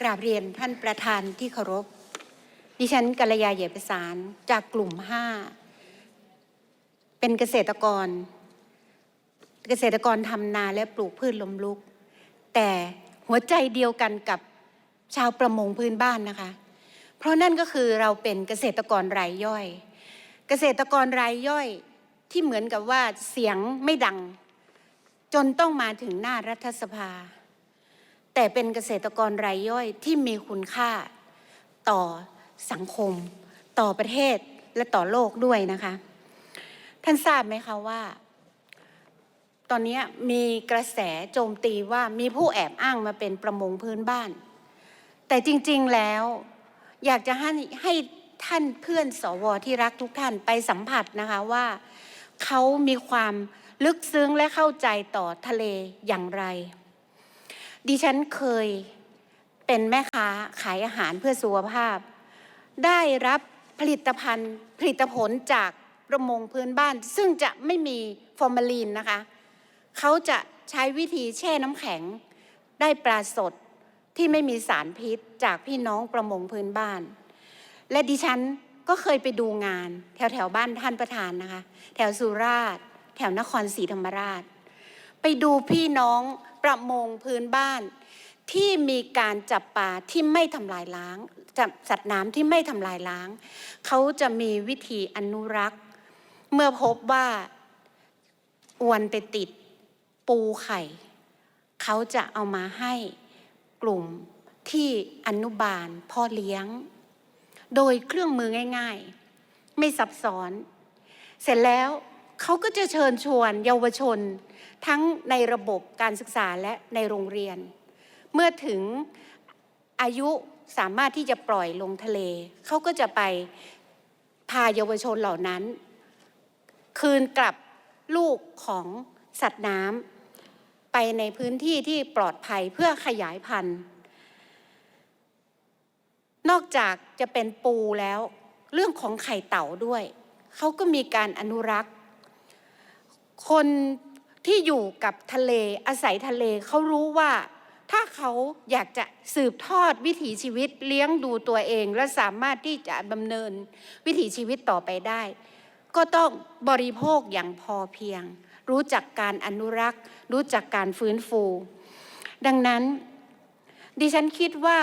กราบเรียนท่านประธานที่เคารพ ดิฉันกัลยาเหยประสารจากกลุ่มห้าเป็นเกษตรกร เกษตรกรทำนาและปลูกพืชลมลุก แต่หัวใจเดียวกันกับชาวประมงพื้นบ้านนะคะ เพราะนั่นก็คือเราเป็นเกษตรกรรายย่อย เกษตรกรรายย่อยที่เหมือนกับว่าเสียงไม่ดัง จนต้องมาถึงหน้ารัฐสภา แต่เป็นเกษตรกรรายย่อยที่มีคุณค่าต่อสังคม ต่อประเทศและต่อโลกด้วยนะคะ ท่านทราบไหมคะว่า ตอนนี้มีกระแสโจมตีว่ามีผู้แอบอ้างมาเป็นประมงพื้นบ้าน แต่จริงๆแล้วอยากจะให้ให้ท่านเพื่อนสวที่รักทุกท่านไปสัมผัสนะคะว่าเขามีความลึกซึ้งและเข้าใจต่อทะเลอย่างไร ดิฉันเคยเป็นแม่ค้าขายอาหารเพื่อสุขภาพ ได้รับผลิตภัณฑ์ผลิตผลจากประมงพื้นบ้าน ซึ่งจะไม่มีฟอร์มาลีนนะคะ เขาจะใช้วิธีแช่น้ำแข็ง ได้ปลาสดที่ไม่มีสารพิษจากพี่น้องประมงพื้นบ้าน และดิฉันก็เคยไปดูงาน แถวแถวบ้านท่านประธานนะคะ แถวสุราษฎร์แถวนครศรีธรรมราช ไปดูพี่น้อง ประมงพื้นบ้านที่มีการจับปลาที่ไม่ทำลายล้างจับสัตว์น้ำที่ไม่ทำลายล้าง เขาจะมีวิธีอนุรักษ์ เมื่อพบว่าอวนไปติดปูไข่ เขาจะเอามาให้กลุ่มที่อนุบาลพ่อเลี้ยง โดยเครื่องมือง่าย ๆ ไม่ซับซ้อน เสร็จแล้ว เขาก็จะเชิญชวนเยาวชน ทั้งในระบบการศึกษาและในโรงเรียน เมื่อถึงอายุสามารถที่จะปล่อยลงทะเล เขาก็จะไปพาเยาวชนเหล่านั้น คืนกลับลูกของสัตว์น้ำไปในพื้นที่ที่ปลอดภัยเพื่อขยายพันธุ์ นอกจากจะเป็นปูแล้ว เรื่องของไข่เต่าด้วย เขาก็มีการอนุรักษ์ คนที่อยู่กับทะเลอาศัยทะเลเขารู้ว่าถ้าเขาอยากจะสืบทอดวิถีชีวิตเลี้ยงดูตัวเอง และสามารถที่จะดำเนินวิถีชีวิตต่อไปได้ ก็ต้องบริโภคอย่างพอเพียง รู้จักการอนุรักษ์ รู้จักการฟื้นฟู ดังนั้น ดิฉันคิดว่า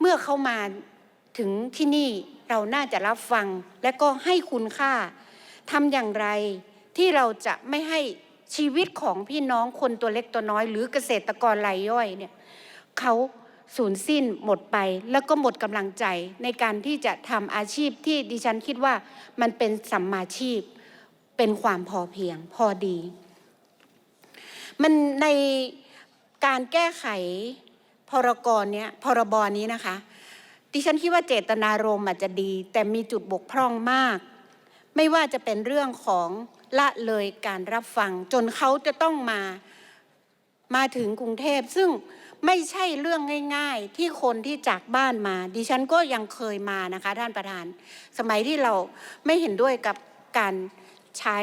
เมื่อเขามาถึงที่นี่เราน่าจะรับฟังและก็ให้คุณค่าทำอย่างไร ที่เราจะไม่ให้ชีวิตของพี่น้องคนตัวเล็กตัวน้อย หรือเกษตรกรรายย่อยเนี่ยเขาสูญสิ้นหมดไปแล้วก็หมดกำลังใจในการที่จะทำอาชีพที่ดิฉันคิดว่ามันเป็นสัมมาชีพ เป็นความพอเพียงพอดี มันในการแก้ไขพรกรเนี้ยพรบนี้นะคะ ดิฉันคิดว่าเจตนารมณ์อาจจะดี แต่มีจุดบกพร่องมาก ไม่ว่าจะเป็นเรื่องของ ละเลยการรับฟัง จนเขาจะต้องมามาถึงกรุงเทพซึ่งไม่ใช่เรื่องง่าย ๆ ที่คนที่จากบ้านมา ดิฉันก็ยังเคยมานะคะ ท่านประธาน สมัยที่เราไม่เห็นด้วยกับการใช้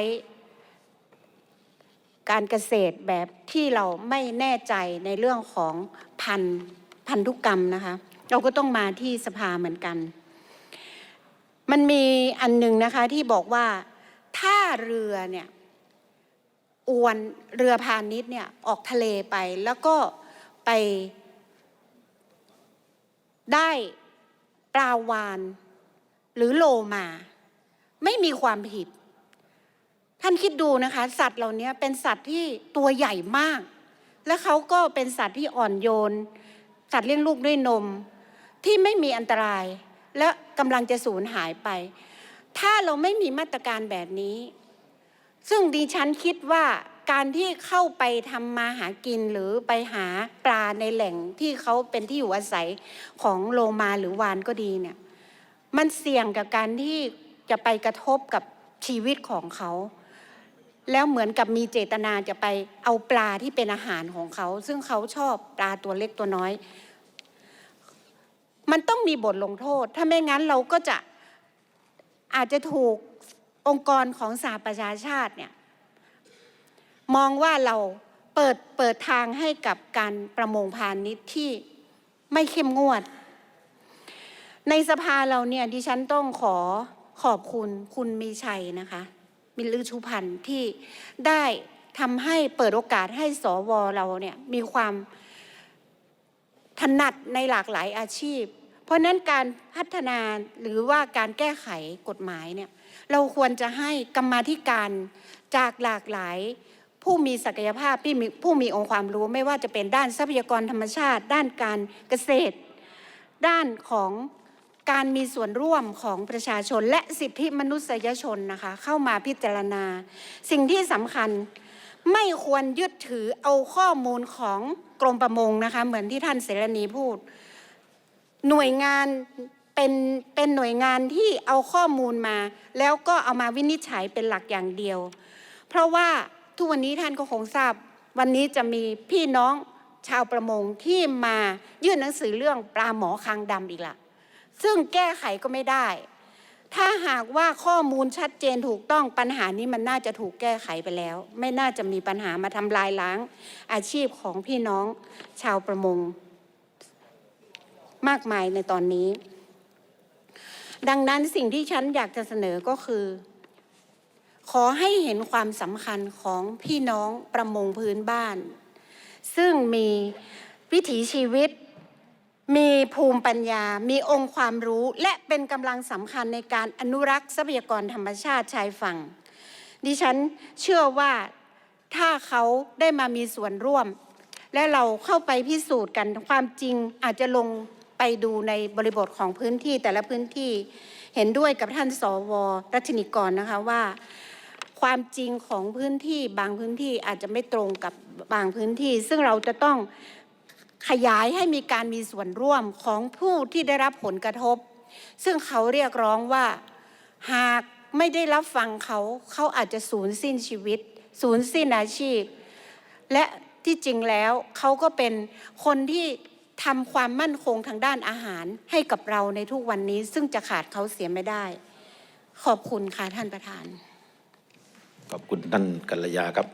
การเกษตรแบบที่เราไม่แน่ใจในเรื่องของพันพันธุกรรมนะคะ เราก็ต้องมาที่สภาเหมือนกัน มันมีอันหนึ่งนะคะที่บอกว่า ถ้าเรือเนี่ยอวนเรือพาณิชย์เนี่ยออกทะเลไปแล้วก็ไปได้ปลาวานหรือโลมา ไม่มีความผิด ท่านคิดดูนะคะ สัตว์เหล่านี้เป็นสัตว์ที่ตัวใหญ่มาก และเขาก็เป็นสัตว์ที่อ่อนโยน สัตว์เลี้ยงลูกด้วยนมที่ไม่มีอันตราย และกำลังจะสูญหายไป ถ้าเราไม่มีมาตรการแบบนี้ ซึ่งดิฉันคิดว่าการที่เข้าไปทำมาหากินหรือไปหาปลาในแหล่งที่เขาเป็นที่อยู่อาศัยของโลมาหรือวานก็ดีเนี่ย มันเสี่ยงกับการที่จะไปกระทบกับชีวิตของเขา แล้วเหมือนกับมีเจตนาจะไปเอาปลาที่เป็นอาหารของเขา ซึ่งเขาชอบปลาตัวเล็กตัวน้อย มันต้องมีบทลงโทษ ถ้าไม่งั้นเราก็จะ อาจจะถูกองค์กรของสหประชาชาติเนี่ยมองว่าเราเปิดเปิดทางให้กับการประมงพาณิชย์ที่ไม่เข้มงวด ในสภาเราเนี่ยดิฉันต้องขอขอบคุณคุณมีชัยนะคะ มิลือชุพันธ์ที่ได้ทำให้เปิดโอกาสให้สวเราเนี่ยมีความถนัดในหลากหลายอาชีพเพ ราะนั้นการพัฒนาหรือว่าการแก้ไขกฎหมายเนี่ยเราควรจะให้กรรมาธิการจากหลากหลายผู้มีศักยภาพที่มีผู้มีองค์ความรู้ไม่ว่าจะเป็นด้านทรัพยากรธรรมชาติ ด้านการเกษตร ด้านของการมีส่วนร่วมของประชาชนและสิทธิมนุษยชนนะคะเข้ามาพิจารณา สิ่งที่สำคัญไม่ควรยึดถือเอาข้อมูลของกรมประมงนะคะเหมือนที่ท่านเสรณีพูด หน่วยงานเป็นเป็นหน่วยงานที่เอาข้อมูลมา แล้วก็เอามาวินิจฉัยเป็นหลักอย่างเดียว เพราะว่าทุกวันนี้ท่านก็คงทราบ วันนี้จะมีพี่น้องชาวประมงที่มายื่นหนังสือเรื่องปลาหมอคางดำอีกละซึ่งแก้ไขก็ไม่ได้ ถ้าหากว่าข้อมูลชัดเจนถูกต้องปัญหานี้มันน่าจะถูกแก้ไขไปแล้ว ไม่น่าจะมีปัญหามาทำลายล้างอาชีพของพี่น้องชาวประมง มากมายในตอนนี้ ดังนั้นสิ่งที่ฉันอยากจะเสนอก็คือ ขอให้เห็นความสำคัญของพี่น้องประมงพื้นบ้าน ซึ่งมีวิถีชีวิต มีภูมิปัญญา มีองค์ความรู้ และเป็นกำลังสำคัญในการอนุรักษ์ทรัพยากรธรรมชาติชายฝั่ง ดิฉันเชื่อว่าถ้าเขาได้มามีส่วนร่วม และเราเข้าไปพิสูจน์กันความจริงอาจจะลง ไปดูในบริบทของพื้นที่แต่ละพื้นที่เห็นด้วยกับท่านสวรัชนิกรนะคะว่า ความจริงของพื้นที่บางพื้นที่อาจจะไม่ตรงกับบางพื้นที่ ซึ่งเราจะต้องขยายให้มีการมีส่วนร่วมของผู้ที่ได้รับผลกระทบ ซึ่งเขาเรียกร้องว่าหากไม่ได้รับฟังเขาเขาอาจจะสูญสิ้นชีวิต สูญสิ้นอาชีพ และที่จริงแล้วเขาก็เป็นคนที่ ทำความมั่นคงทางด้านอาหารให้กับเราในทุกวันนี้ ซึ่งจะขาดเขาเสียไม่ได้ ขอบคุณค่ะท่านประธาน ขอบคุณท่านกัลยาครับ